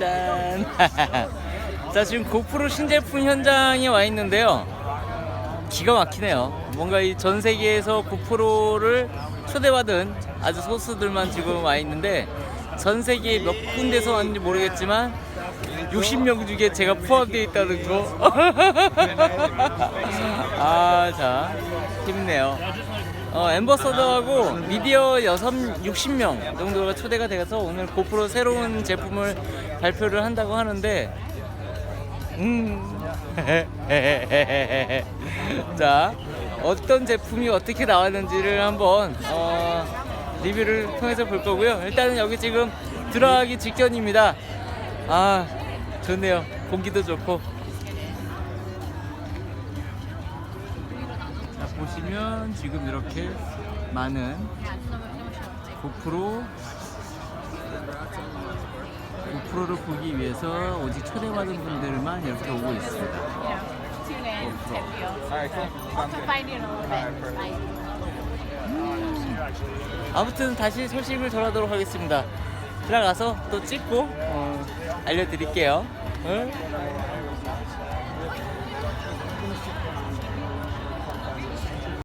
짠. 자, 지금 고프로 신제품 현장에 와 있는데요. 기가 막히네요. 뭔가 이 전 세계에서 고프로를 초대받은 아주 소수들만 지금 와 있는데 전 세계 몇 군데서 왔는지 모르겠지만 60명 중에 제가 포함되어 있다는 거. 아, 자, 힘내요. 어, 엠버서더하고 미디어 여섯 60명 정도가 초대가 돼서 오늘 고프로 새로운 제품을 발표를 한다고 하는데 음. 자, 어떤 제품이 어떻게 나왔는지를 한번 어, 리뷰를 통해서 볼 거고요. 일단은 여기 지금 들어가기 직전입니다. 아, 좋네요. 공기도 좋고. 보시면 지금 이렇게 많은 고프로 고프로를 보기 위해서 오직 초대받은 분들만 이렇게 오고 있습니다. Like 아무튼 다시 소식을 전하도록 하겠습니다. 들어가서 또 찍고 어, 알려드릴게요. 응?